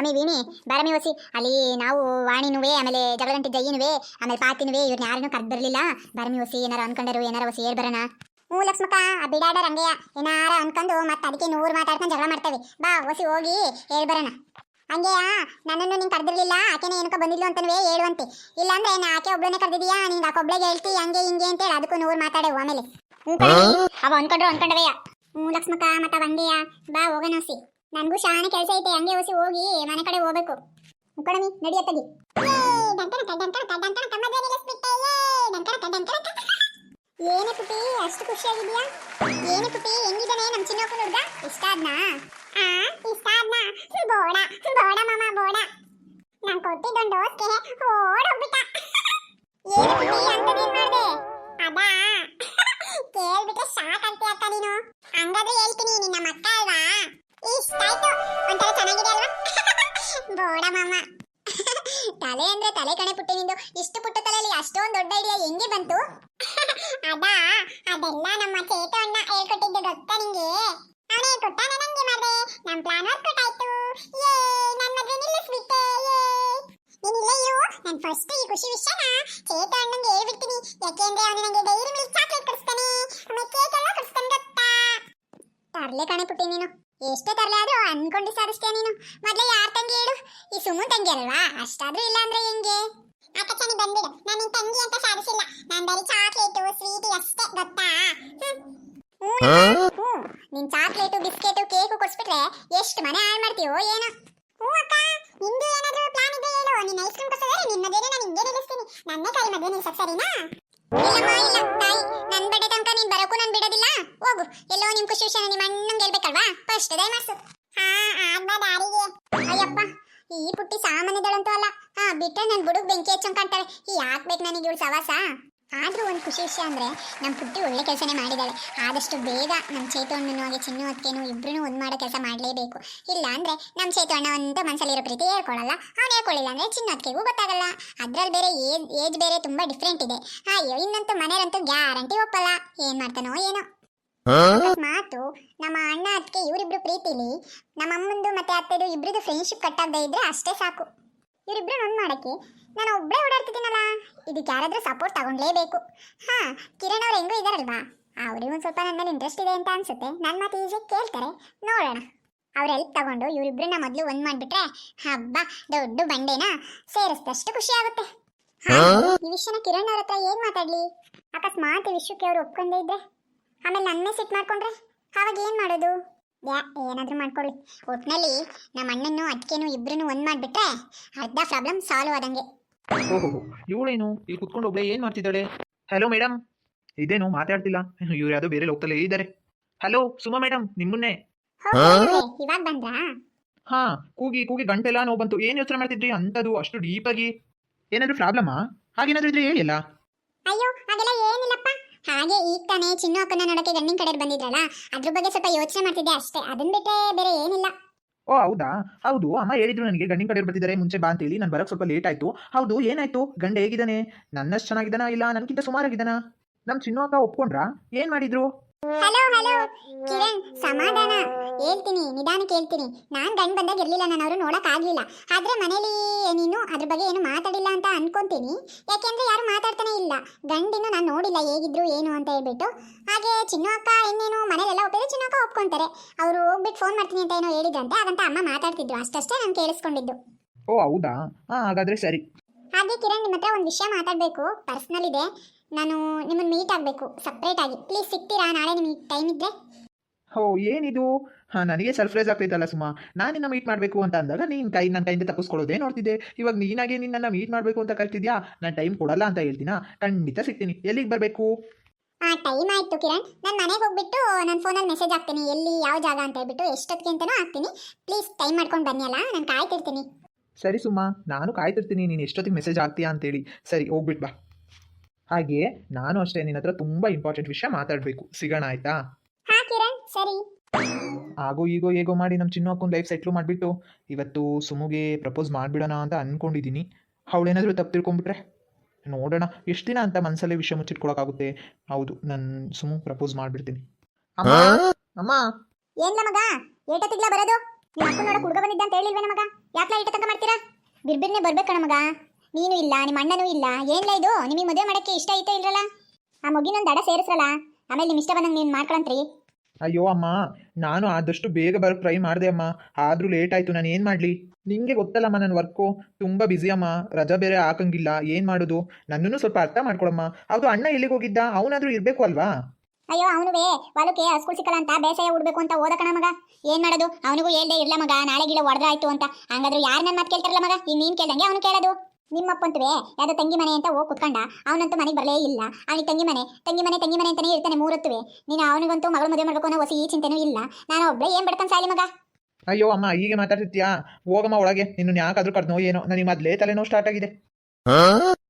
ಅಮ್ಮಿ ವೀಣಿ, ಬಾರಮಿ ವಸಿ ಅಲ್ಲಿ ನಾವು ವಾಣಿನುವೆ, ಆಮೇಲೆ ಜಗಳಂಟಿ ಜಯ್ಯನುವೆ ಆಮೇಲೆ ಪಾತಿನುವೆ ಇವ್ರನ್ನ ಯಾರನ್ನೂ ಕರ್ದು ಬರಲಿಲ್ಲ. ಬಾರಮಿ ವಸಿ ಏನಾರ ಅನ್ಕೊಂಡರು, ಏನಾರ ವಸಿ ಹೇಳ್ ಬರೋಣ. ಹ್ಞೂ ಲಕ್ಷ್ಮಕ್ಕ ಬಿಡಾಡ ರಂಗಯ್ಯ, ಏನಾರ ಅನ್ಕೊಂಡು ಮತ್ತೆ ಅದಕ್ಕೆ ನೂರು ಮಾತಾಡ್ಕೊಂಡು ಜಗಳ ಮಾಡ್ತೇವೆ. ಬಾ ವಸಿ ಹೋಗಿ ಹೇಳ್ಬರೋಣ ಹಂಗೆಯಾ, ನನ್ನನ್ನು ನೀನು ಕರೆದಿರ್ಲಿಲ್ಲ, ಆಕೆನೇ ಏನಕ್ಕೆ ಬಂದಿದ್ಲು ಅಂತನೂ ಹೇಳುವಂತೆ. ಇಲ್ಲಾಂದ್ರೆ ನಾ ಆಕೆ ಒಬ್ಳನ್ನೇ ಕರೆದಿದೀಯಾ ನೀನು ಆಕೆ ಹೇಳ್ತಿ, ಹಂಗೆ ಹಿಂಗೆ ಅಂತೇಳಿ ಅದಕ್ಕೂ ನೂರು ಮಾತಾಡೆವು ಆಮೇಲೆ. ಅವ ಅನ್ಕೊಂಡ್ರು ಅನ್ಕೊಂಡವಯ್ಯ ಹ್ಞೂ ಲಕ್ಷ್ಮಕ್ಕ, ಮತ್ತೆ ಹಂಗೆಯಾ ಬಾ, ಹೋಗೋಣ ಹೊಸಿ ನನಗೂ ಶಾನೆ ಕೆಲಸ ಐತೆ ಹಂಗೆ ಹೊಸಿ ಹೋಗಿ ಮನೆ ಕಡೆ ಹೋಗ್ಬೇಕು. ಮುಕ್ಕಡಮಿ ನಡಿಯತ್ತಗಿ ಏನೇ ಪುಟಿ ಅಷ್ಟು ಖುಷಿಯಾಗಿದ್ಯಾ? ಏನೇ ಪುಟಿ ಹೆಂಗಿದ್ದಾನೆ ನಮ್ಮ ಚಿನ್ನಪ್ಪನ ಹುಡುಗ? ಇಷ್ಟ ಆದ್ನಾ ಆ ಇಷ್ಟ ಆದ್ನಾ ಬೋಡ ಬೋಡ, ಮಾಮ, ಬೋಡ. ನಾನು ಕೊಟ್ಟಿದ್ದೊಂದು ಡೋಸ್ಗೆ ಓಡೋಗ್ಬಿಟ್ಟ. ಏನು ಪುಟಿ ಅಂತದೇನ್ ಮಾಡ್ದೆ? ಅದಾ? ಕೇಳ್ಬಿಟ್ರೆ ಆಗ್ತೀಯ ಅಕ್ಕ ನೀನು. ಹಂಗಾದ್ರೆ ಹೇಳ್ತೀನಿ, ನಿನ್ನ ಮಕ್ಕ ಅಷ್ಟೊಂದು ದೊಡ್ಡ ಐಡಿಯಾ ಹೆಂಗೆ ಬಂತು? ಅದಾ, ಅದೆಲ್ಲ ನಮ್ಮ ಚೇತು ಅಣ್ಣ ಹೇಳ್ಕೊಟ್ಟಿದ್ದು ಗೊತ್ತಾ ನಿಂಗೆ? ಅವನೇ ಕೊಟ್ಟಾನ ನಂಗೆ ಮಾಡ್ದೆ. ನಮ್ ಪ್ಲಾನ್ ವರ್ಕೌಟ್ ಆಯ್ತು ಯೇ ನನ್ನ ಮದ್ವೆ ನಿಲ್ಲಿಸ್ಬಿಟ್ಟೆ. ಯೇ. ನೀನ್ ಇಲ್ಲೇ ಇರು. ನಾನು ಫಸ್ಟ್ ಈ ಖುಷಿ ವಿಷಯನ ಚೇತ ಅಣ್ಣಂಗೆ ಹೇಳ್ಬಿಡ್ತೀನಿ. ಯಾಕೆಂದ್ರೆ ಅವನು ನಂಗೆ ಡೈರಿ ಮಿಲ್ಕ್ ಚಾಕ್ಲೇಟ್ ಕೊಡಿಸ್ತಾನೆ. ಆಮೇಲೆ ಕೇಕ್ ಎಲ್ಲ ಕೊಡಿಸ್ತಾನೆ ಗೊತ್ತಾ? ತರ್ಲೆ ಕಣೆ ಪುಟ್ಟಿ ನೀನು. ಎಷ್ಟೇ ತರಲೆ ಆದ್ರೂ ಅನ್ಕೊಂಡು ಸಾಧಿಸ್ತೀಯ ನೀನು. ಮೊದ್ಲೇ ಯಾರ ತಂಗಿ ಹೇಳು? ಈ ಸುಮನ್ ತಂಗಿ ಅಲ್ವಾ? ಅಷ್ಟಾದ್ರೂ ಇಲ್ಲ ಅಂದ್ರೆ ಹೆಂಗೆ? ಅಕ್ಕಚನಿ ಬಂದ್ಬಿಡು ನಾನು ನಿನ್ ತಂಗಿ ಅಂತ ಸಾಧಿಸಿಲ್ಲ. ನಾನು ಬರೀ ಚಾಕ್ಲೇಟು ಸ್ವೀಟ್ ಅಷ್ಟೇ ಗೊತ್ತಾ. ಹ್ಞೂ ನಾ- ನಿನ್ ಚಾಕ್ಲೇಟು ಬಿಸ್ಕೆಟು ಕೇಕು ಕೊಡ್ಸ್ಬಿಟ್ರೆ ಎಷ್ಟು ಮನೆ ಹಾಳು ಮಾಡ್ತೀವೋ ಏನೋ? ಹ್ಞೂ ಅಕ್ಕ ನಿಂದು ಏನಾದ್ರೂ ಪ್ಲಾನ್ ಇದೆ ಹೇಳು. ನಿನ್ನ ಐಸ್ ಕ್ರೀಮ್ ಕೊಡ್ಸೋದ್ರೆ ನಿನ್ನದೇನೆ ನಾನು ಹಿಂಗೆ ನಿಲ್ಲಿಸ್ತೀನಿ. ನನ್ನ ಕೈ ಮದುವೆ ನಿಲ್ಸಕ್ ಸರಿನಾ? ಇಲ್ಲಮ್ಮ ಇಲ್ಲ ತಾಯಿ. ನನ್ನ ಬಡ್ಡೆ ತನಕ ನೀನ್ ಬರೋಕು ನಾನು ಬಿಡೋದಿಲ್ಲ. ಹೋಗು. ಎಲ್ಲೋ ನಿಮ್ಮ ಖುಷಿ ವಿಷಯ ನಿಮ್ಮ ಅಣ್ಣಂಗೆ ಹೇಳ್ಬೇಕಲ್ವಾ? ಫಸ್ಟ್ ದಯಮಾಡ್ಸು. ಹಾ ಆಗ್ಬಾ ದಾರಿಗೆ ಅಯ್ಯಪ್ಪ ಈ ಪುಟ್ಟಿ ಸಾಮಾನ್ಯದಳಂತೂ ಅಲ್ಲ. ಹಾ ನನ್ನ ನನ್ ಬುಡುಗ್ ಬೆಂಕಿ ಹಚ್ಚಂಗ್ ಕಾಣ್ತಾಳೆ ಈ ಯಾಕ್ಬೇಕು ನನಗೆ ಇವಳು ಸವಾಸ? ಆದರೂ ಒಂದು ಖುಷಿ ವಿಷಯ ಅಂದ್ರೆ ನಮ್ಮ ಪುಟ್ಟಿ ಒಳ್ಳೆ ಕೆಲಸನೇ ಮಾಡಿದ್ದಾಳೆ ಆದಷ್ಟು ಬೇಗ ನಮ್ಮ ಚೇತು ಅಣ್ಣನು ಹಾಗೆ ಚಿನ್ನು ಅದಕ್ಕೇನು ಇಬ್ಬರೂ ಒಂದು ಮಾಡೋ ಕೆಲಸ ಮಾಡಲೇಬೇಕು. ಇಲ್ಲ ಅಂದರೆ ನಮ್ಮ ಚೇತು ಅಣ್ಣ ಅಂತ ಮನಸ್ಸಲ್ಲಿರೋ ಪ್ರೀತಿ ಹೇಳ್ಕೊಳ್ಳಲ್ಲ ಅವನು ಹೇಳ್ಕೊಳ್ಳಿಲ್ಲ ಅಂದ್ರೆ ಚಿನ್ನು ಅದಕ್ಕೆಗೂ ಗೊತ್ತಾಗಲ್ಲ. ಅದರಲ್ಲಿ ಬೇರೆ ಏಜ್ ಏಜ್ ಬೇರೆ ತುಂಬಾ ಡಿಫ್ರೆಂಟ್ ಇದೆ. ಅಯ್ಯೋ ಇನ್ನಂತೂ ಮನೆಯಲ್ಲಂತೂ ಗ್ಯಾರಂಟಿ ಒಪ್ಪಲ್ಲ. ಏನು ಮಾಡ್ತಾನೋ ಏನೋ. ಮಾತು ನಮ್ಮ ಅಣ್ಣ ಅದಕ್ಕೆ ಇವರಿಬ್ರು ಪ್ರೀತಿಲಿ ನಮ್ಮ ಅಮ್ಮಂದು ಮತ್ತೆ ಅತ್ತೆದು ಇಬ್ಬರದು ಫ್ರೆಂಡ್ಶಿಪ್ ಕಟ್ಟಾಗದೇ ಇದ್ರೆ ಅಷ್ಟೇ ಸಾಕು. ಇವರಿಬ್ರು ನನ್ನ ಮಾಡೋಕ್ಕೆ. ನಾನು ಒಬ್ಬಳೇ ಓಡಾಡ್ತಿದ್ದೀನಲ್ಲ ಇದಕ್ಕೆ ಯಾರಾದರೂ ಸಪೋರ್ಟ್ ತಗೊಂಡ್ಲೇಬೇಕು. ಹಾಂ ಕಿರಣ್ ಅವ್ರು ಹೆಂಗೂ ಇದ್ದಾರಲ್ವಾ ಅವ್ರಿಗೆ ಒಂದು ಸ್ವಲ್ಪ ನನ್ನ ಇಂಟ್ರೆಸ್ಟ್ ಇದೆ ಅಂತ ಅನ್ಸುತ್ತೆ. ನನ್ನ ಮಾತು ಈಸಿ ಕೇಳ್ತಾರೆ. ನೋಡೋಣ. ಅವ್ರ ಹೆಲ್ಪ್ ತಗೊಂಡು ಇವರಿಬ್ಬರನ್ನ ಮೊದಲು ಒಂದು ಮಾಡಿಬಿಟ್ರೆ ಹಬ್ಬ ದೊಡ್ಡ ಬಂಡೆನ ಸೇರಿಸಿದಷ್ಟು ಖುಷಿ ಆಗುತ್ತೆ. ಹಾ, ಈ ವಿಷಯನ ಕಿರಣ್ ಅವ್ರ ಹತ್ರ ಏನು ಮಾತಾಡಲಿ? ಅಕಸ್ಮಾತ್ ಈ ವಿಷಯಕ್ಕೆ ಅವ್ರು ಒಪ್ಕೊಂಡೇ ಇದ್ರೆ? ಆಮೇಲೆ ನನ್ನೇ ಸಿಟ್ ಮಾಡ್ಕೊಂಡ್ರೆ? ಅವಾಗ ಏನು ಮಾಡೋದು? ಯಾ ಏನಾದರೂ ಮಾಡ್ಕೊಳ್ಳಿ ಒಟ್ನಲ್ಲಿ ನಮ್ಮ ಅಣ್ಣನೂ ಅದಕ್ಕೇನು ಇಬ್ಬರೂ ಒಂದು ಮಾಡಿಬಿಟ್ರೆ ಅರ್ಧ ಪ್ರಾಬ್ಲಮ್ ಸಾಲ್ವ್ ಆದಂಗೆ. ಓಹೋ ಇವಳೇನು? ಇಲ್ಲಿ ಕುತ್ಕೊಂಡು ಒಬ್ಳೆ ಏನು ಮಾಡ್ತಿದ್ದಾಳೆ? ಹಲೋ ಮೇಡಮ್ ಇದೇನು ಮಾತಾಡ್ತಿಲ್ಲ. ಇವ್ರು ಯಾವುದೋ ಬೇರೆ ಲೋಕದಲ್ಲೇ ಇದ್ದಾರೆ. ಹಲೋ ಸುಮಾ ಮೇಡಮ್ ನಿಮ್ಮನ್ನೇ. ಇವಾಗ ಬಂದ್ರಾ? ಹಾ ಕೂಗಿ ಕೂಗಿ ಗಂಟೆಲ್ಲ ನೋವು ಬಂತು ಏನು ಯೋಚನೆ ಮಾಡ್ತಿದ್ರಿ? ಅಂಥದ್ದು ಅಷ್ಟು ಡೀಪಾಗಿ ಏನಾದರೂ ಪ್ರಾಬ್ಲಮಾ ಹಾಗೇನಾದ್ರೂ ಇದ್ರೆ ಹೇಳಿಲ್ಲ ಅಯ್ಯೋ ಹಾಗೆ ಈಗ ತಾನೇ ಚಿನ್ನು ಅಕ್ಕನ ನೋಡಕ್ಕೆ ಗಂಡಿನ ಕಡೆ ಬಂದಿದ್ರಲ್ಲ, ಅದ್ರ ಬಗ್ಗೆ ಸ್ವಲ್ಪ ಯೋಚನೆ ಮಾಡ್ತಿದ್ದೆ ಅಷ್ಟೇ. ಅದನ್ ಬಿಟ್ಟೆ ಬೇರೆ ಏನಿಲ್ಲ. ಓ, ಹೌದಾ? ಹೌದು, ಅಮ್ಮ ಹೇಳಿದ್ರು ನನಗೆ ಗಂಡಿನ ಕಡೆ ಬರ್ತಿದ್ದಾರೆ ಮುಂಚೆ ಬಾ ಅಂತೇಳಿ. ನಾನು ಬರಕ್ಕೆ ಸ್ವಲ್ಪ ಲೇಟ್ ಆಯ್ತು. ಹೌದು, ಏನಾಯ್ತು? ಗಂಡ ಹೇಗಿದ್ದಾನೆ? ನನ್ನಷ್ಟು ಚೆನ್ನಾಗಿದ್ದಾನ ಇಲ್ಲ? ನನಗಿಂತ ಸುಮಾರಾಗಿದ್ದಾನ? ನಮ್ಮ ಚಿನ್ನು ಅಕ್ಕ ಒಪ್ಕೊಂಡ್ರಾ? ಏನು ಮಾಡಿದ್ರು? ಹಲೋ ಹಲೋ ಕಿರಣ್ ಸಮಾಧಾನ. ಹೇಳ್ತೀನಿ ನಿಧಾನಕ್ಕೆ ಹೇಳ್ತೀನಿ ನಾನು ಗಂಡ್ ಬಂದಾಗ ಇರಲಿಲ್ಲ ನಾನು ಅವರು ನೋಡೋಕ್ಕಾಗಲಿಲ್ಲ ಆಗ್ಲಿಲ್ಲ. ಆದ್ರೆ ಮನೇಲಿ ನೀನು ಅದ್ರ ಬಗ್ಗೆ ಏನು ಮಾತಾಡಿಲ್ಲ ಅಂತ ಅನ್ಕೊಂತೀನಿ. ಯಾಕೆಂದ್ರೆ ಯಾರು ಮಾತಾಡ್ತಾನೆ ಇಲ್ಲ. ಗಂಡಿನ ನಾನು ನೋಡಿಲ್ಲ ಹೇಗಿದ್ರು ಏನು ಅಂತ ಹೇಳ್ಬಿಟ್ಟು. ಹಾಗೆ ಚಿನ್ನು ಅಕ್ಕ ಇನ್ನೇನು ಮನೇಲೆಲ್ಲ ಒಪ್ಪಿದ್ರೆ ಚಿನ್ನು ಅಕ್ಕ ಒಪ್ಕೊಂತಾರೆ. ಅವರು ಹೋಗ್ಬಿಟ್ಟು ಫೋನ್ ಮಾಡ್ತೀನಿ ಅಂತ ಏನೋ ಹೇಳಿದ್ರಂತೆ ಹಾಗಂತ ಅಮ್ಮ ಮಾತಾಡ್ತಿದ್ರು. ಅಷ್ಟಷ್ಟೇ ನಾನು ಕೇಳಿಸ್ಕೊಂಡಿದ್ದು. ಓ ಹೌದಾ? ಹಾಗಾದರೆ ಸರಿ. ಹಾಗೆ ಕಿರಣ್ ನಿಮ್ಮ ಹತ್ರ ಒಂದು ವಿಷಯ ಮಾತಾಡಬೇಕು. ಪರ್ಸ್ನಲ್ ಇದೆ. ನಾನು ನಿಮ್ಮನ್ನ ಮೀಟ್ ಆಗಬೇಕು ಸಪ್ರೇಟ್ ಆಗಿ. ಪ್ಲೀಸ್ ಸಿಗ್ತೀರಾ? ನಾಳೆ ನಿಮಗೆ ಟೈಮ್ ಇದ್ರೆ. ಓ ಏನಿದು? ಹಾಂ ನನಗೆ ಸರ್ಪ್ರೈಸ್ ಆಗ್ತೈತಲ್ಲ ಸುಮ್ಮ ನಾನು ನಿನ್ನ ಮೀಟ್ ಮಾಡಬೇಕು ಅಂತ ಅಂದಾಗ ನೀನು ಕೈ ನನ್ನ ಕೈಯಿಂದ ತಪ್ಪಿಸ್ಕೊಳ್ಳೋದೇ ನೋಡ್ತಿದ್ದೆ. ಇವಾಗ ನೀನಾಗೆ ನಿನ್ನನ್ನು ಮೀಟ್ ಮಾಡಬೇಕು ಅಂತ ಕಳ್ತಿದ್ಯಾ ನಾನು ಟೈಮ್ ಕೊಡಲ್ಲ ಅಂತ ಹೇಳ್ತೀನಾ? ಖಂಡಿತ ಸಿಗ್ತೀನಿ. ಎಲ್ಲಿಗೆ ಬರಬೇಕು? ಆ ಟೈಮ್ ಆಯ್ತು ಕಿರಣ್. ನಾನು ಮನೆಗೆ ಹೋಗ್ಬಿಟ್ಟು ನನ್ನ ಫೋನಲ್ಲಿ ಮೆಸೇಜ್ ಹಾಕ್ತೀನಿ. ಎಲ್ಲಿ ಯಾವ ಜಾಗ ಅಂತ ಹೇಳ್ಬಿಟ್ಟು ಎಷ್ಟೊತ್ತಿಗೆ ಅಂತಲೂ ಹಾಕ್ತೀನಿ. ಪ್ಲೀಸ್ ಟೈಮ್ ಮಾಡ್ಕೊಂಡು ಬನ್ನಿ ಅಲ್ಲ? ನಾನು ಕಾಯ್ತಿರ್ತೀನಿ. ಸರಿ ಸುಮ್ಮ ನಾನು ಕಾಯ್ತಿರ್ತೀನಿ. ನೀನು ಎಷ್ಟೊತ್ತಿಗೆ ಮೆಸೇಜ್ ಆಗ್ತೀಯಾ ಅಂತೇಳಿ ಸರಿ ಹೋಗ್ಬಿಟ್ಟು ಬಾ. ಹಾಗೆ ನಾನು ಅಷ್ಟೇ ನಿನ್ನ ಹತ್ರ ತುಂಬಾ ಇಂಪಾರ್ಟೆಂಟ್ ವಿಷಯ ಮಾತಾಡಬೇಕು. ಸಿಗೋಣ ಆಯ್ತಾ? ಹಾ ಕಿರಣ್. ಸರಿ. ಆಗೋ ಈಗೋ ಹೇಗೋ ಮಾಡಿ ನಮ್ಮ ಚಿನ್ನು ಅಕ್ಕನ ಲೈಫ್ ಸೆಟ್ಲು ಮಾಡಿಬಿಟ್ಟು ಇವತ್ತು ಸುಮುಗೆ ಪ್ರಪೋಸ್ ಮಾಡಿಬಿಡೋಣ ಅಂತ ಅಂದ್ಕೊಂಡಿದ್ದೀನಿ ಅವಳೇನಾದರೂ ತಪ್ಪು ತಿಳ್ಕೊಂಬಿಟ್ರೆ ನೋಡೋಣ. ಎಷ್ಟು ದಿನ ಅಂತ ಮನಸ್ಸಲ್ಲೇ ವಿಷಯ ಮುಚ್ಚಿಟ್ಕೊಳಕ್ಕಾಗುತ್ತೆ? ಹೌದು ನಾನು ಸುಮು ಪ್ರಪೋಸ್ ಮಾಡಿಬಿಡ್ತೀನಿ. ಅಮ್ಮ ಅಮ್ಮ. ಏನ್ಲ ಮಗ ಏಟತ್ತಿಗ್ಲ ಬರೋದು? ನಿಮ್ಮ ನೋಡಕ್ ಹುಡುಗ ಬಂದಿದ್ದ ಅಂತ ಹೇಳಿಲ್ವೇನ ಮಗ? ಯಾಕೆ ಮಾಡ್ತೀರಾ? ಬಿರ್ಬಿರ್ನೆ ಬರ್ಬೇಕಣ ಮಗ. ನೀನು ಇಲ್ಲ ನಿಮ್ಮ ಅಣ್ಣನೂ ಇಲ್ಲ. ಏನ್ಲ ಇದು? ನಿಮಗೆ ಮದುವೆ ಮಾಡಕ್ಕೆ ಇಷ್ಟ ಐತೆ ಇಲ್ರಲ್ಲ? ಆ ಮಗಿನೊಂದು ದಡ ಸೇರಿಸ್ರಲ್ಲ ಆಮೇಲೆ ನಿಮ್ಮ ಇಷ್ಟ ಬಂದಂಗೆ ನೀನು ಮಾಡ್ಕೊಳಂತ್ರಿ. ಅಯ್ಯೋ ಅಮ್ಮ ನಾನು ಆದಷ್ಟು ಬೇಗ ಬರೋಕ್ಕೆ ಟ್ರೈ ಮಾಡಿದೆ ಅಮ್ಮ. ಆದರೂ ಲೇಟ್ ಆಯಿತು ನಾನು ಏನು ಮಾಡಲಿ? ನಿಂಗೆ ಗೊತ್ತಲ್ಲಮ್ಮ ನನ್ನ ವರ್ಕು ತುಂಬ ಬ್ಯುಸಿ ಅಮ್ಮ. ರಜಾ ಬೇರೆ ಹಾಕಂಗಿಲ್ಲ. ಏನು ಮಾಡೋದು? ನನ್ನನ್ನು ಸ್ವಲ್ಪ ಅರ್ಥ ಮಾಡ್ಕೊಳಮ್ಮ. ಅದು ಅಣ್ಣ ಎಲ್ಲಿಗೆ ಹೋಗಿದ್ದ? ಅವನಾದರೂ ಇರಬೇಕು ಅಲ್ವಾ? ಅಯ್ಯೋ ಅವನುವೇ. ಹೊಲಕ್ಕೆ ಸ್ಕೂಲ್ ಸಿಕ್ಕಲ್ಲ ಅಂತ ಬೇಸಾಯ ಉಡ್ಬೇಕು ಅಂತ ಓದಕಣ ಮಗ. ಏನ್ ಮಾಡೋದು? ಅವನಿಗೂ ಹೇಳ್ದೆ ಇರಲ್ಲ ಮಗ. ನಾಳೆ ಗಿಡ ಹೊಡೆದಾಯ್ತು ಅಂತ. ಹಂಗಾದ್ರೂ ಯಾರು ನನ್ನ ಮಾತು ಕೇಳ್ತಾರಲ್ಲ ಮಗ? ಈಗ ನೀನು ಕೇಳ್ದಂಗೆ ಅವನು ಕೇಳೋದು. ನಿಮ್ಮಪ್ಪಂತುವೆ ಯಾವ್ದೋ ತಂಗಿ ಮನೆ ಅಂತ ಹೋಗಿ ಕುತ್ಕೊಂಡ ಅವನಂತೂ ಮನೆಗೆ ಬರಲೇ ಇಲ್ಲ. ಅವನಿಗೆ ತಂಗಿ ಮನೆ ತಂಗಿ ಮನೆ ತಂಗಿ ಮನೆ ಅಂತಾನೆ ಇರ್ತಾನೆ ಮೂರತ್ತುವೆ. ನೀನು ಅವನಿಗಂತೂ ಮಗಳು ಮದುವೆ ಮಾಡ್ಬೇಕು ಅನ್ನೋ ಹೊಸ ಈ ಚಿಂತೆನೂ ಇಲ್ಲ. ನಾನು ಒಬ್ಬಳೇ ಏನ್ ಬಿಡ್ತಾನೆ ಸಾಲಿ ಮಗ? ಅಯ್ಯೋ ಅಮ್ಮ ಹೀಗೆ ಮಾತಾಡ್ತಿತ್ತೀಯಾ ಹೋಗಮ್ಮ ಒಳಗೆ. ನಿನ್ನ ಯಾಕಾದ್ರೂ ಕರ್ನೋ ಏನೋ. ನನಗೆ ಮೊದಲೇ ತಲೆನೋವು ಸ್ಟಾರ್ಟ್ ಆಗಿದೆ.